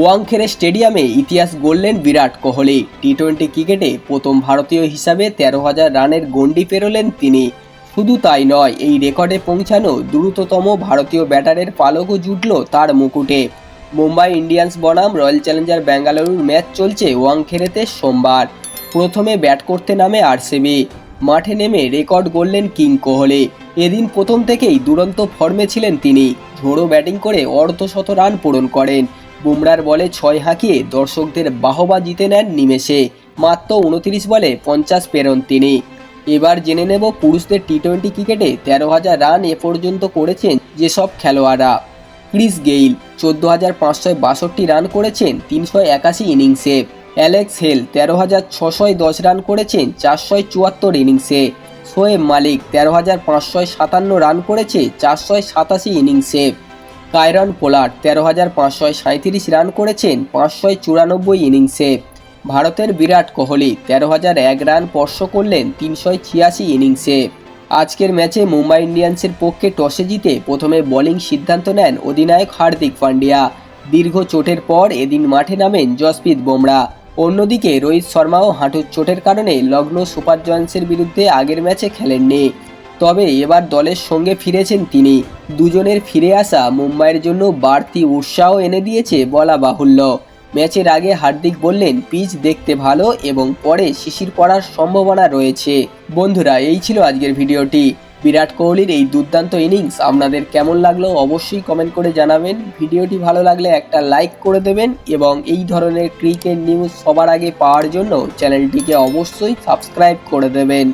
ওয়াংখেড়ে স্টেডিয়ামে ইতিহাস গড়লেন বিরাট কোহলি। টি টোয়েন্টি ক্রিকেটে প্রথম ভারতীয় হিসাবে তেরো হাজার রানের গণ্ডি পেরোলেন তিনি। শুধু তাই নয়, এই রেকর্ডে পৌঁছানো দ্রুততম ভারতীয় ব্যাটারের পালকও জুটল তার মুকুটে। মুম্বাই ইন্ডিয়ান্স বনাম রয়্যাল চ্যালেঞ্জার ব্যাঙ্গালুরুর ম্যাচ চলছে ওয়াংখেড়েতে সোমবার। প্রথমে ব্যাট করতে নামে আরসিবি। মাঠে নেমে রেকর্ড গড়লেন কিং কোহলি। এদিন প্রথম থেকেই দুরন্ত ফর্মে ছিলেন তিনি। ঝোড়ো ব্যাটিং করে অর্ধশত রান পূরণ করেন। বুমরার বলে ছয় হাঁকিয়ে দর্শকদের বাহবা জিতে নেন নিমেষে। মাত্র উনত্রিশ বলে পঞ্চাশ পেরন তিনি। এবার জেনে নেব পুরুষদের টি টোয়েন্টি ক্রিকেটে তেরো হাজার রান এ পর্যন্ত করেছেন যেসব খেলোয়াড়রা। ক্রিস গেইল, চোদ্দ হাজার পাঁচশো বাষট্টি রান করেছেন তিনশো একাশি ইনিংসে। অ্যালেক্স হেল, তেরো হাজার ছশোয় দশ রান করেছেন চারশো চুয়াত্তর ইনিংসে। শোয়েব মালিক, তেরো হাজার পাঁচশো সাতান্ন রান করেছে চারশো সাতাশি ইনিংসে। কায়রন পোলার্ড তেরো হাজার পাঁচশো সাঁত্রিশ রান করেছেন, পাঁচশো চুরানব্বই ইনিংসে। ভারতের বিরাট কোহলি তেরো হাজার এক রান স্পর্শ করলেন তিনশো ছিয়াশি ইনিংসে। আজকের ম্যাচে মুম্বাই ইন্ডিয়ান্সের পক্ষে টসে জিতে প্রথমে বোলিং সিদ্ধান্ত নেন অধিনায়ক হার্দিক পান্ডিয়া। দীর্ঘ চোটের পর এদিন মাঠে নামেন জসপ্রীত বুমরা। অন্যদিকে রোহিত শর্মাও হাঁটুর চোটের কারণে লগ্ন সুপার জয়ান্সের বিরুদ্ধে আগের ম্যাচে খেলেননি। তবে এবার দলের সঙ্গে ফিরেছেন তিনি। দুজনের ফিরে আসা মুম্বাইয়ের জন্য বাড়তি উৎসাহ এনে দিয়েছে বলা বাহুল্য। ম্যাচের আগে হার্দিক বললেন, পিচ দেখতে ভালো এবং পরে শিশির পড়ার সম্ভাবনা রয়েছে। বন্ধুরা, এই ছিল আজকের ভিডিওটি। বিরাট কোহলির এই দুর্দান্ত ইনিংস আপনাদের কেমন লাগল অবশ্যই কমেন্ট করে জানাবেন। ভিডিওটি ভালো লাগলে একটা লাইক করে দেবেন এবং এই ধরনের ক্রিকেট নিউজ সবার আগে পাওয়ার জন্য চ্যানেলটিকে অবশ্যই সাবস্ক্রাইব করে দেবেন।